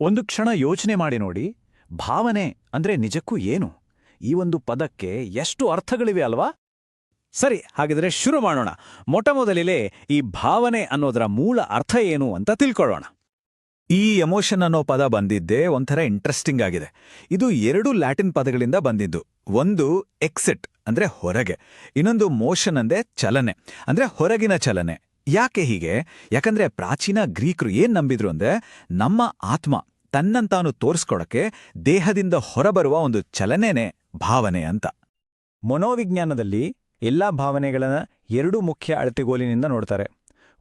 ಒಂದು ಕ್ಷಣ ಯೋಚನೆ ಮಾಡಿ ನೋಡಿ, ಭಾವನೆ ಅಂದ್ರೆ ನಿಜಕ್ಕೂ ಏನು? ಈ ಒಂದು ಪದಕ್ಕೆ ಎಷ್ಟು ಅರ್ಥಗಳಿವೆ ಅಲ್ವಾ? ಸರಿ, ಹಾಗಿದ್ರೆ ಶುರು ಮಾಡೋಣ. ಮೊಟ್ಟಮೊದಲಿಲೇ ಈ ಭಾವನೆ ಅನ್ನೋದರ ಮೂಲ ಅರ್ಥ ಏನು ಅಂತ ತಿಳ್ಕೊಳ್ಳೋಣ. ಈ ಎಮೋಷನ್ ಅನ್ನೋ ಪದ ಬಂದಿದ್ದೇ ಒಂಥರ ಇಂಟ್ರೆಸ್ಟಿಂಗ್ ಆಗಿದೆ. ಇದು ಎರಡು ಲ್ಯಾಟಿನ್ ಪದಗಳಿಂದ ಬಂದಿದ್ದು. ಒಂದು ಎಕ್ಸಿಟ್ ಅಂದ್ರೆ ಹೊರಗೆ, ಇನ್ನೊಂದು ಮೋಷನ್ ಅಂದ್ರೆ ಚಲನೆ. ಅಂದ್ರೆ ಹೊರಗಿನ ಚಲನೆ. ಯಾಕೆ ಹೀಗೆ? ಯಾಕಂದ್ರೆ ಪ್ರಾಚೀನ ಗ್ರೀಕರು ಏನ್ ನಂಬಿದ್ರು ಅಂದ್ರೆ ನಮ್ಮ ಆತ್ಮ ತನ್ನಂತಾನು ತೋರಿಸ್ಕೊಡಕ್ಕೆ ದೇಹದಿಂದ ಹೊರಬರುವ ಒಂದು ಚಲನೆನೇ ಭಾವನೆ ಅಂತ. ಮನೋವಿಜ್ಞಾನದಲ್ಲಿ ಎಲ್ಲಾ ಭಾವನೆಗಳನ್ನ ಎರಡು ಮುಖ್ಯ ಅಳತೆಗೋಲಿನಿಂದ ನೋಡ್ತಾರೆ.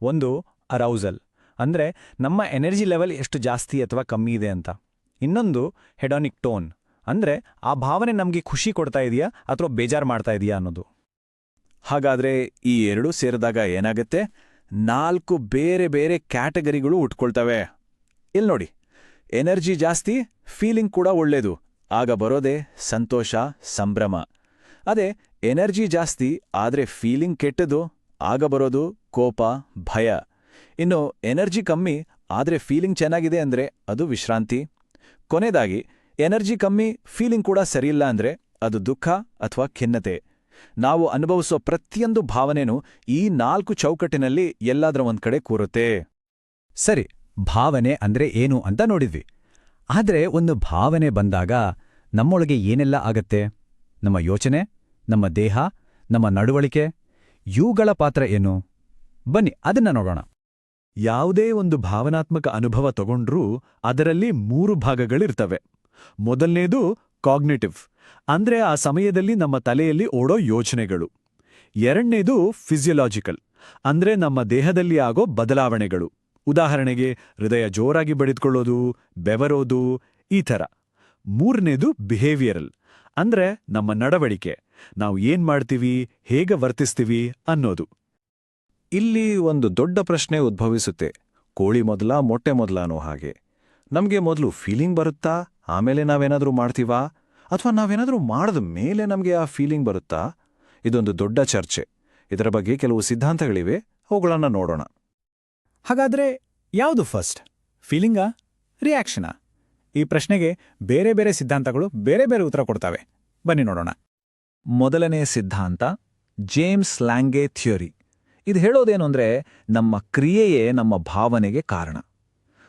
ಒಂದು ಅರೌಸಲ್, ಅಂದ್ರೆ ನಮ್ಮ ಎನರ್ಜಿ ಲೆವೆಲ್ ಎಷ್ಟು ಜಾಸ್ತಿ ಅಥವಾ ಕಮ್ಮಿ ಇದೆ ಅಂತ. ಇನ್ನೊಂದು ಹೆಡಾನಿಕ್ ಟೋನ್, ಅಂದ್ರೆ ಆ ಭಾವನೆ ನಮಗೆ ಖುಷಿ ಕೊಡ್ತಾ ಇದೆಯಾ ಅಥವಾ ಬೇಜಾರು ಮಾಡ್ತಾ ಇದೆಯಾ ಅನ್ನೋದು. ಹಾಗಾದ್ರೆ ಈ ಎರಡೂ ಸೇರಿದಾಗ ಏನಾಗುತ್ತೆ? ನಾಲ್ಕು ಬೇರೆ ಬೇರೆ ಕ್ಯಾಟಗರಿಗಳು ಉಟ್ಕೊಳ್ತವೆ. ಇಲ್ಲಿ ನೋಡಿ, ಎನರ್ಜಿ ಜಾಸ್ತಿ, ಫೀಲಿಂಗ್ ಕೂಡ ಒಳ್ಳೇದು. ಆಗ ಬರೋದೇ ಸಂತೋಷ, ಸಂಭ್ರಮ. ಅದೇ, ಎನರ್ಜಿ ಜಾಸ್ತಿ, ಆದ್ರೆ ಫೀಲಿಂಗ್ ಕೆಟ್ಟದು, ಆಗ ಬರೋದು ಕೋಪ, ಭಯ. ಇನ್ನು ಎನರ್ಜಿ ಕಮ್ಮಿ, ಆದ್ರೆ ಫೀಲಿಂಗ್ ಚೆನ್ನಾಗಿದೆ ಅಂದ್ರೆ ಅದು ವಿಶ್ರಾಂತಿ. ಕೊನೆಯದಾಗಿ ಎನರ್ಜಿ ಕಮ್ಮಿ, ಫೀಲಿಂಗ್ ಕೂಡ ಸರಿಯಿಲ್ಲ ಅಂದ್ರೆ ಅದು ದುಃಖ ಅಥವಾ ಖಿನ್ನತೆ. ನಾವು ಅನುಭವಿಸೋ ಪ್ರತಿಯೊಂದು ಭಾವನೆನೂ ಈ ನಾಲ್ಕು ಚೌಕಟ್ಟಿನಲ್ಲಿ ಎಲ್ಲಾದ್ರ ಒಂದ್ ಕಡೆ ಕೂರುತ್ತೆ. ಸರಿ, ಭಾವನೆ ಅಂದ್ರೆ ಏನು ಅಂತ ನೋಡಿದ್ವಿ. ಆದ್ರೆ ಒಂದು ಭಾವನೆ ಬಂದಾಗ ನಮ್ಮೊಳಗೆ ಏನೆಲ್ಲ ಆಗತ್ತೆ? ನಮ್ಮ ಯೋಚನೆ, ನಮ್ಮ ದೇಹ, ನಮ್ಮ ನಡವಳಿಕೆ, ಇವುಗಳ ಪಾತ್ರ ಏನು? ಬನ್ನಿ, ಅದನ್ನ ನೋಡೋಣ. ಯಾವುದೇ ಒಂದು ಭಾವನಾತ್ಮಕ ಅನುಭವ ತಗೊಂಡ್ರೂ ಅದರಲ್ಲಿ ಮೂರು ಭಾಗಗಳಿರ್ತವೆ. ಮೊದಲನೇದು ಕಾಗ್ನೇಟಿವ್ ಅಂದ್ರೆ ಆ ಸಮಯದಲ್ಲಿ ನಮ್ಮ ತಲೆಯಲ್ಲಿ ಓಡೋ ಯೋಚನೆಗಳು. ಎರಡನೇದು ಫಿಸಿಯಲಾಜಿಕಲ್ ಅಂದ್ರೆ ನಮ್ಮ ದೇಹದಲ್ಲಿ ಆಗೋ ಬದಲಾವಣೆಗಳು. ಉದಾಹರಣೆಗೆ, ಹೃದಯ ಜೋರಾಗಿ ಬಡಿದುಕೊಳ್ಳೋದು, ಬೆವರೋದು, ಈ ಥರ. ಮೂರನೇದು ಬಿಹೇವಿಯರಲ್ ಅಂದ್ರೆ ನಮ್ಮ ನಡವಳಿಕೆ, ನಾವು ಏನ್ ಮಾಡ್ತೀವಿ, ಹೇಗೆ ವರ್ತಿಸ್ತೀವಿ ಅನ್ನೋದು. ಇಲ್ಲಿ ಒಂದು ದೊಡ್ಡ ಪ್ರಶ್ನೆ ಉದ್ಭವಿಸುತ್ತೆ. ಕೋಳಿ ಮೊದಲ, ಮೊಟ್ಟೆ ಮೊದಲ ಹಾಗೆ. ನಮಗೆ ಮೊದಲು ಫೀಲಿಂಗ್ ಬರುತ್ತಾ? ಆಮೇಲೆ ನಾವೇನಾದರೂ ಮಾಡ್ತೀವಾ? ಅಥವಾ ನಾವೇನಾದರೂ ಮಾಡಿದ ಮೇಲೆ ನಮಗೆ ಆ ಫೀಲಿಂಗ್ ಬರುತ್ತಾ? ಇದೊಂದು ದೊಡ್ಡ ಚರ್ಚೆ. ಇದರ ಬಗ್ಗೆ ಕೆಲವು ಸಿದ್ಧಾಂತಗಳಿವೆ. ಅವುಗಳನ್ನು ನೋಡೋಣ. ಹಾಗಾದ್ರೆ ಯಾವುದು ಫಸ್ಟ್ ಫೀಲಿಂಗಾ ರಿಯಾಕ್ಷನಾ ಈ ಪ್ರಶ್ನೆಗೆ ಬೇರೆ ಬೇರೆ ಸಿದ್ಧಾಂತಗಳು ಬೇರೆ ಬೇರೆ ಉತ್ತರ ಕೊಡ್ತವೆ. ಬನ್ನಿ ನೋಡೋಣ. ಮೊದಲನೇ ಸಿದ್ಧಾಂತ ಜೇಮ್ಸ್ ಲ್ಯಾಂಗೆ ಥಿಯರಿ ಇದು ಹೇಳೋದೇನು ಅಂದರೆ ನಮ್ಮ ಕ್ರಿಯೆಯೇ ನಮ್ಮ ಭಾವನೆಗೆ ಕಾರಣ.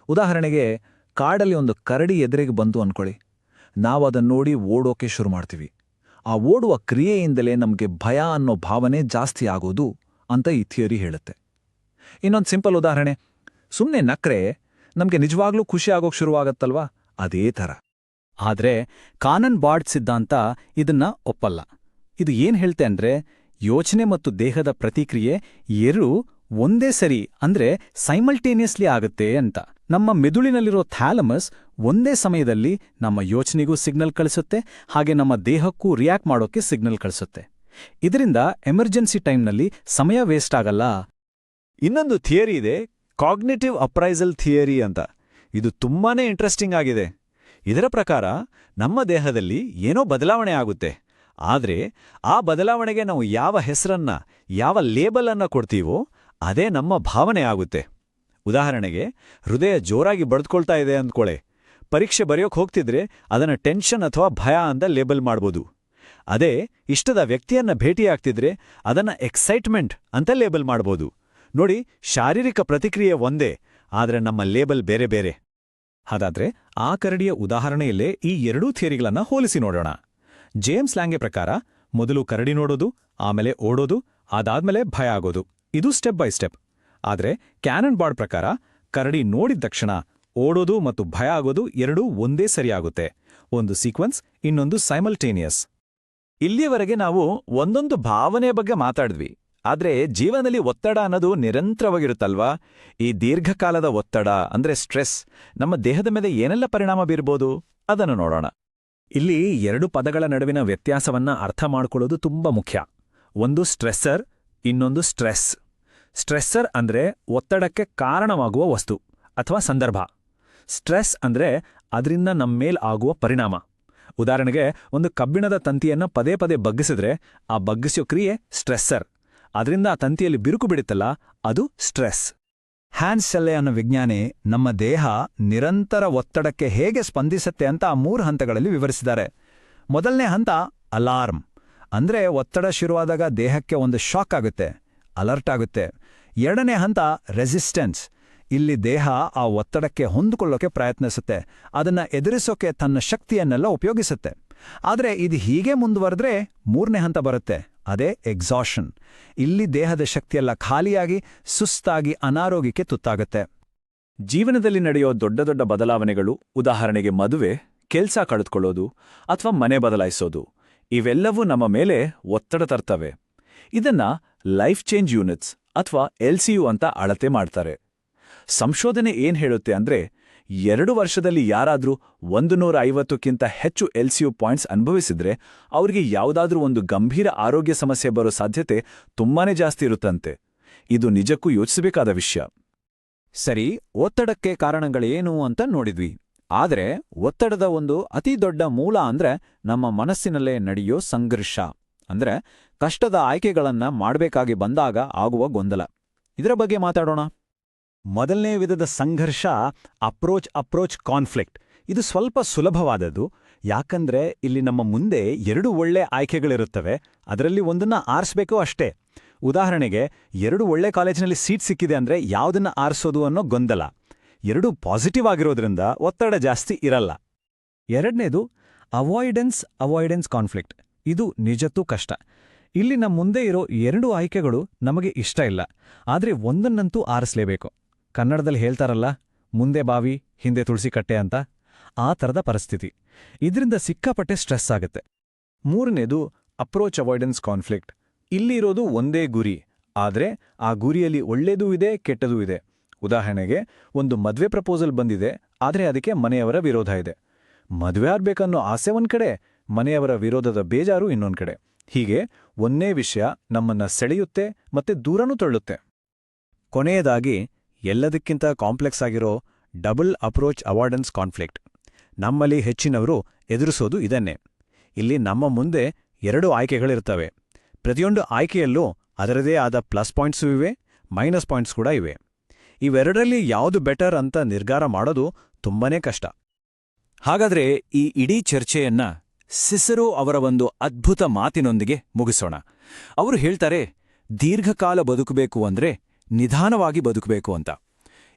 ಉದಾಹರಣೆಗೆ ಕಾಡಲ್ಲಿ ಒಂದು ಕರಡಿ ಎದುರಿಗೆ ಬಂತು ಅನ್ಕೊಳ್ಳಿ. ನಾವು ಅದನ್ನು ನೋಡಿ ಓಡೋಕೆ ಶುರು ಮಾಡ್ತೀವಿ. ಆ ಓಡುವ ಕ್ರಿಯೆಯಿಂದಲೇ ನಮಗೆ ಭಯ ಅನ್ನೋ ಭಾವನೆ ಜಾಸ್ತಿ ಆಗೋದು ಅಂತ ಈ ಥಿಯರಿ ಹೇಳುತ್ತೆ. ಇನ್ನೊಂದು ಸಿಂಪಲ್ ಉದಾಹರಣೆ. ಸುಮ್ಮನೆ ನಕ್ರೆ ನಮಗೆ ನಿಜವಾಗ್ಲೂ ಖುಷಿ ಆಗೋಕೆ ಶುರುವಾಗತ್ತಲ್ವಾ? ಅದೇ ಥರ. ಆದ್ರೆ ಕಾನನ್ ಬಾರ್ಡ್ ಸಿದ್ಧಾಂತ ಇದನ್ನ ಒಪ್ಪಲ್ಲ. ಇದು ಏನ್ ಹೇಳ್ತೆ ಅಂದ್ರೆ ಯೋಚನೆ ಮತ್ತು ದೇಹದ ಪ್ರತಿಕ್ರಿಯೆ ಎರಡೂ ಒಂದೇ ಸರಿ ಅಂದ್ರೆ ಸೈಮಲ್ಟೇನಿಯಸ್ಲಿ ಆಗುತ್ತೆ ಅಂತ. ನಮ್ಮ ಮೆದುಳಿನಲ್ಲಿರೋ ಥ್ಯಾಲಮಸ್ ಒಂದೇ ಸಮಯದಲ್ಲಿ ನಮ್ಮ ಯೋಚನೆಗೂ ಸಿಗ್ನಲ್ ಕಳಿಸುತ್ತೆ, ಹಾಗೆ ನಮ್ಮ ದೇಹಕ್ಕೂ ರಿಯಾಕ್ಟ್ ಮಾಡೋಕೆ ಸಿಗ್ನಲ್ ಕಳಿಸುತ್ತೆ. ಇದರಿಂದ ಎಮರ್ಜೆನ್ಸಿ ಟೈಮ್ನಲ್ಲಿ ಸಮಯ ವೇಸ್ಟ್ ಆಗಲ್ಲ. ಇನ್ನೊಂದು ಥಿಯರಿ ಇದೆ ಕಾಗ್ನೇಟಿವ್ ಅಪ್ರೈಸಲ್ ಥಿಯರಿ ಅಂತ. ಇದು ತುಂಬಾನೇ ಇಂಟ್ರೆಸ್ಟಿಂಗ್ ಆಗಿದೆ. ಇದರ ಪ್ರಕಾರ ನಮ್ಮ ದೇಹದಲ್ಲಿ ಏನೋ ಬದಲಾವಣೆ ಆಗುತ್ತೆ. ಆದರೆ ಆ ಬದಲಾವಣೆಗೆ ನಾವು ಯಾವ ಹೆಸರನ್ನ, ಯಾವ ಲೇಬಲ್ ಅನ್ನ ಕೊಡ್ತೀವೋ ಅದೇ ನಮ್ಮ ಭಾವನೆ ಆಗುತ್ತೆ. ಉದಾಹರಣೆಗೆ, ಹೃದಯ ಜೋರಾಗಿ ಬಡ್ದುಕೊಳ್ತಾ ಇದೆ ಅಂದ್ಕೊಳೆ. ಪರೀಕ್ಷೆ ಬರೆಯೋಕೆ ಹೋಗ್ತಿದ್ರೆ ಅದನ್ನು ಟೆನ್ಷನ್ ಅಥವಾ ಭಯ ಅಂತ ಲೇಬಲ್ ಮಾಡ್ಬೋದು. ಅದೇ, ಇಷ್ಟದ ವ್ಯಕ್ತಿಯನ್ನ ಭೇಟಿಯಾಗ್ತಿದ್ರೆ ಅದನ್ನ ಎಕ್ಸೈಟ್ಮೆಂಟ್ ಅಂತ ಲೇಬಲ್ ಮಾಡ್ಬೋದು. ನೋಡಿ, ಶಾರೀರಿಕ ಪ್ರತಿಕ್ರಿಯೆ ಒಂದೇ, ಆದ್ರೆ ನಮ್ಮ ಲೇಬಲ್ ಬೇರೆ ಬೇರೆ. ಹಾಗಾದ್ರೆ, ಆ ಕರಡಿಯ ಉದಾಹರಣೆಯಲ್ಲೇ ಈ ಎರಡೂ ಥಿಯರಿಗಳನ್ನ ಹೋಲಿಸಿ ನೋಡೋಣ. ಜೇಮ್ಸ್ ಲ್ಯಾಂಗೆ ಪ್ರಕಾರ, ಮೊದಲು ಕರಡಿ ನೋಡೋದು, ಆಮೇಲೆ ಓಡೋದು, ಅದಾದ್ಮೇಲೆ ಭಯ ಆಗೋದು. ಇದು ಸ್ಟೆಪ್ ಬೈ ಸ್ಟೆಪ್ ಆದ್ರೆ ಕ್ಯಾನನ್ ಬಾರ್ಡ್ ಪ್ರಕಾರ ಕರಡಿ ನೋಡಿದ ತಕ್ಷಣ ಓಡೋದು ಮತ್ತು ಭಯ ಆಗೋದು ಎರಡೂ ಒಂದೇ ಸರಿಯಾಗುತ್ತೆ. ಒಂದು ಸೀಕ್ವೆನ್ಸ್ ಇನ್ನೊಂದು ಸೈಮಲ್ಟೇನಿಯಸ್ ಇಲ್ಲಿಯವರೆಗೆ ನಾವು ಒಂದೊಂದು ಭಾವನೆ ಬಗ್ಗೆ ಮಾತಾಡಿದ್ವಿ. ಆದ್ರೆ ಜೀವನದಲ್ಲಿ ಒತ್ತಡ ಅನ್ನೋದು ನಿರಂತರವಾಗಿರುತ್ತಲ್ವಾ? ಈ ದೀರ್ಘಕಾಲದ ಒತ್ತಡ ಅಂದ್ರೆ ಸ್ಟ್ರೆಸ್ ನಮ್ಮ ದೇಹದ ಮೇಲೆ ಏನೆಲ್ಲ ಪರಿಣಾಮ ಬೀರ್ಬೋದು? ಅದನ್ನು ನೋಡೋಣ. ಇಲ್ಲಿ ಎರಡು ಪದಗಳ ನಡುವಿನ ವ್ಯತ್ಯಾಸವನ್ನ ಅರ್ಥ ಮಾಡಿಕೊಳ್ಳೋದು ತುಂಬಾ ಮುಖ್ಯ. ಒಂದು ಸ್ಟ್ರೆಸ್ಸರ್ ಇನ್ನೊಂದು ಸ್ಟ್ರೆಸ್ ಸ್ಟ್ರೆಸ್ಸರ್ ಅಂದ್ರೆ ಒತ್ತಡಕ್ಕೆ ಕಾರಣವಾಗುವ ವಸ್ತು ಅಥವಾ ಸಂದರ್ಭ. ಸ್ಟ್ರೆಸ್ ಅಂದ್ರೆ ಅದರಿಂದ ನಮ್ಮೇಲ್ ಆಗುವ ಪರಿಣಾಮ. ಉದಾಹರಣೆಗೆ ಒಂದು ಕಬ್ಬಿಣದ ತಂತಿಯನ್ನ ಪದೇ ಪದೇ ಬಗ್ಗಿಸಿದ್ರೆ ಆ ಬಗ್ಗಿಸೋ ಕ್ರಿಯೆ ಸ್ಟ್ರೆಸ್ಸರ್. ಅದರಿಂದ ಆ ತಂತಿಯಲ್ಲಿ ಬಿರುಕು ಬಿಡುತ್ತಲ್ಲ, ಅದು ಸ್ಟ್ರೆಸ್. ಹ್ಯಾನ್ಸ್ ಸೆಲ್ಲೆ ಅನ್ನೋ ವಿಜ್ಞಾನಿ ನಮ್ಮ ದೇಹ ನಿರಂತರ ಒತ್ತಡಕ್ಕೆ ಹೇಗೆ ಸ್ಪಂದಿಸುತ್ತೆ ಅಂತ ಆ ಮೂರು ಹಂತಗಳಲ್ಲಿ ವಿವರಿಸಿದ್ದಾರೆ. ಮೊದಲನೇ ಹಂತ ಅಲಾರ್ಮ್ ಅಂದ್ರೆ ಒತ್ತಡ ಶುರುವಾದಾಗ ದೇಹಕ್ಕೆ ಒಂದು ಶಾಕ್ ಆಗುತ್ತೆ. ಅಲರ್ಟ್ ಆಗುತ್ತೆ. ಎರಡನೇ ಹಂತ ರೆಸಿಸ್ಟೆನ್ಸ್ ಇಲ್ಲಿ ದೇಹ ಆ ಒತ್ತಡಕ್ಕೆ ಹೊಂದಿಕೊಳ್ಳೋಕೆ ಪ್ರಯತ್ನಿಸುತ್ತೆ. ಅದನ್ನ ಎದುರಿಸೋಕೆ ತನ್ನ ಶಕ್ತಿಯನ್ನೆಲ್ಲ ಉಪಯೋಗಿಸುತ್ತೆ. ಆದರೆ ಇದು ಹೀಗೆ ಮುಂದುವರೆದ್ರೆ ಮೂರನೇ ಹಂತ ಬರುತ್ತೆ. ಅದೇ ಎಕ್ಸಾಷನ್ ಇಲ್ಲಿ ದೇಹದ ಶಕ್ತಿಯೆಲ್ಲ ಖಾಲಿಯಾಗಿ, ಸುಸ್ತಾಗಿ, ಅನಾರೋಗ್ಯಕ್ಕೆ ತುತ್ತಾಗುತ್ತೆ. ಜೀವನದಲ್ಲಿ ನಡೆಯೋ ದೊಡ್ಡ ದೊಡ್ಡ ಬದಲಾವಣೆಗಳು, ಉದಾಹರಣೆಗೆ ಮದುವೆ, ಕೆಲ್ಸ ಕಳೆದುಕೊಳ್ಳೋದು, ಅಥವಾ ಮನೆ ಬದಲಾಯಿಸೋದು, ಇವೆಲ್ಲವೂ ನಮ್ಮ ಮೇಲೆ ಒತ್ತಡ ತರ್ತವೆ. ಇದನ್ನ ಲೈಫ್ ಚೇಂಜ್ ಯೂನಿಟ್ಸ್ ಅಥವಾ ಎಲ್ಸಿಯು ಅಂತ ಅಳತೆ ಮಾಡ್ತಾರೆ. ಸಂಶೋಧನೆ ಏನ್ ಹೇಳುತ್ತೆ ಅಂದ್ರೆ, ಎರಡು ವರ್ಷದಲ್ಲಿ ಯಾರಾದರೂ ಒಂದು ನೂರ ಐವತ್ತಕ್ಕಿಂತ ಹೆಚ್ಚು ಎಲ್ಸಿಯು ಪಾಯಿಂಟ್ಸ್ ಅನುಭವಿಸಿದ್ರೆ, ಅವರಿಗೆ ಯಾವುದಾದ್ರೂ ಒಂದು ಗಂಭೀರ ಆರೋಗ್ಯ ಸಮಸ್ಯೆ ಬರೋ ಸಾಧ್ಯತೆ ತುಂಬಾನೇ ಜಾಸ್ತಿ ಇರುತ್ತಂತೆ. ಇದು ನಿಜಕ್ಕೂ ಯೋಚಿಸಬೇಕಾದ ವಿಷಯ. ಸರಿ, ಒತ್ತಡಕ್ಕೆ ಕಾರಣಗಳೇನು ಅಂತ ನೋಡಿದ್ವಿ. ಆದರೆ, ಒತ್ತಡದ ಒಂದು ಅತಿ ದೊಡ್ಡ ಮೂಲ ಅಂದ್ರೆ ನಮ್ಮ ಮನಸ್ಸಿನಲ್ಲೇ ನಡೆಯೋ ಸಂಘರ್ಷ. ಅಂದ್ರೆ ಕಷ್ಟದ ಆಯ್ಕೆಗಳನ್ನ ಮಾಡಬೇಕಾಗಿ ಬಂದಾಗ ಆಗುವ ಗೊಂದಲ. ಇದರ ಬಗ್ಗೆ ಮಾತಾಡೋಣ. ಮೊದಲನೇ ವಿಧದ ಸಂಘರ್ಷ ಅಪ್ರೋಚ್ ಅಪ್ರೋಚ್ ಕಾನ್ಫ್ಲಿಕ್ಟ್. ಇದು ಸ್ವಲ್ಪ ಸುಲಭವಾದದ್ದು. ಯಾಕಂದ್ರೆ ಇಲ್ಲಿ ನಮ್ಮ ಮುಂದೆ ಎರಡು ಒಳ್ಳೆ ಆಯ್ಕೆಗಳಿರುತ್ತವೆ. ಅದರಲ್ಲಿ ಒಂದನ್ನ ಆರಿಸ್ಬೇಕು ಅಷ್ಟೇ. ಉದಾಹರಣೆಗೆ, ಎರಡು ಒಳ್ಳೆ ಕಾಲೇಜಿನಲ್ಲಿ ಸೀಟ್ ಸಿಕ್ಕಿದೆ ಅಂದ್ರೆ ಯಾವುದನ್ನ ಆರಿಸೋದು ಅನ್ನೋ ಗೊಂದಲ. ಎರಡೂ ಪಾಸಿಟಿವ್ ಆಗಿರೋದ್ರಿಂದ ಒತ್ತಡ ಜಾಸ್ತಿ ಇರಲ್ಲ. ಎರಡನೇದು ಅವಾಯ್ಡೆನ್ಸ್ ಅವಾಯ್ಡೆನ್ಸ್ ಕಾನ್ಫ್ಲಿಕ್ಟ್ ಇದು ನಿಜತ್ತೂ ಕಷ್ಟ. ಇಲ್ಲಿ ನಮ್ಮ ಮುಂದೆ ಇರೋ ಎರಡು ಆಯ್ಕೆಗಳು ನಮಗೆ ಇಷ್ಟ ಇಲ್ಲ. ಆದ್ರೆ ಒಂದನ್ನಂತೂ ಆರಿಸ್ಲೇಬೇಕು. ಕನ್ನಡದಲ್ಲಿ ಹೇಳ್ತಾರಲ್ಲ, ಮುಂದೆ ಬಾವಿ, ಹಿಂದೆ ತುಳಸಿ ಕಟ್ಟೆ ಅಂತ. ಆ ಥರದ ಪರಿಸ್ಥಿತಿ. ಇದರಿಂದ ಸಿಕ್ಕಾಪಟ್ಟೆ ಸ್ಟ್ರೆಸ್ ಆಗುತ್ತೆ. ಮೂರನೇದು ಅಪ್ರೋಚ್ ಅವಾಯ್ಡೆನ್ಸ್ ಕಾನ್ಫ್ಲಿಕ್ಟ್ ಇಲ್ಲಿರೋದು ಒಂದೇ ಗುರಿ. ಆದ್ರೆ ಆ ಗುರಿಯಲ್ಲಿ ಒಳ್ಳೇದೂ ಇದೆ, ಕೆಟ್ಟದೂ ಇದೆ. ಉದಾಹರಣೆಗೆ, ಒಂದು ಮದುವೆ ಪ್ರಪೋಸಲ್ ಬಂದಿದೆ, ಆದ್ರೆ ಅದಕ್ಕೆ ಮನೆಯವರ ವಿರೋಧ ಇದೆ. ಮದುವೆ ಆಗ್ಬೇಕನ್ನೋ ಆಸೆ ಒಂದ್ ಕಡೆ, ಮನೆಯವರ ವಿರೋಧದ ಬೇಜಾರು ಇನ್ನೊಂದು ಕಡೆ. ಹೀಗೆ ಒಂದೇ ವಿಷಯ ನಮ್ಮನ್ನ ಸೆಳೆಯುತ್ತೆ ಮತ್ತೆ ದೂರನೂ ತಳ್ಳುತ್ತೆ. ಕೊನೆಯದಾಗಿ ಎಲ್ಲದಕ್ಕಿಂತ ಕಾಂಪ್ಲೆಕ್ಸ್ ಆಗಿರೋ ಡಬಲ್ ಅಪ್ರೋಚ್ ಅವಾರ್ಡೆನ್ಸ್ ಕಾನ್ಫ್ಲಿಕ್ಟ್. ನಮ್ಮಲ್ಲಿ ಹೆಚ್ಚಿನವರು ಎದುರಿಸೋದು ಇದನ್ನೇ. ಇಲ್ಲಿ ನಮ್ಮ ಮುಂದೆ ಎರಡು ಆಯ್ಕೆಗಳಿರ್ತವೆ. ಪ್ರತಿಯೊಂದು ಆಯ್ಕೆಯಲ್ಲೂ ಅದರದೇ ಆದ ಪ್ಲಸ್ ಪಾಯಿಂಟ್ಸೂ ಇವೆ, ಮೈನಸ್ ಪಾಯಿಂಟ್ಸ್ ಕೂಡ ಇವೆ. ಇವೆರಡರಲ್ಲಿ ಯಾವುದು ಬೆಟರ್ ಅಂತ ನಿರ್ಧಾರ ಮಾಡೋದು ತುಂಬಾನೇ ಕಷ್ಟ. ಹಾಗಾದ್ರೆ ಈ ಇಡೀ ಚರ್ಚೆಯನ್ನ ಸಿಸರೋ ಅವರ ಒಂದು ಅದ್ಭುತ ಮಾತಿನೊಂದಿಗೆ ಮುಗಿಸೋಣ. ಅವರು ಹೇಳ್ತಾರೆ, ದೀರ್ಘಕಾಲ ಬದುಕಬೇಕು ಅಂದ್ರೆ ನಿಧಾನವಾಗಿ ಬದುಕಬೇಕು ಅಂತ.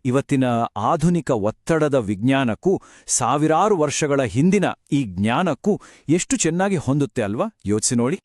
ಇವತ್ತಿನ ಆಧುನಿಕ ಒತ್ತಡದ ವಿಜ್ಞಾನಕ್ಕೂ, ಸಾವಿರಾರು ವರ್ಷಗಳ ಹಿಂದಿನ ಈ ಜ್ಞಾನಕ್ಕೂ ಎಷ್ಟು ಚೆನ್ನಾಗಿ ಹೊಂದುತ್ತೆ ಅಲ್ವಾ? ಯೋಚಿಸಿ ನೋಡಿ.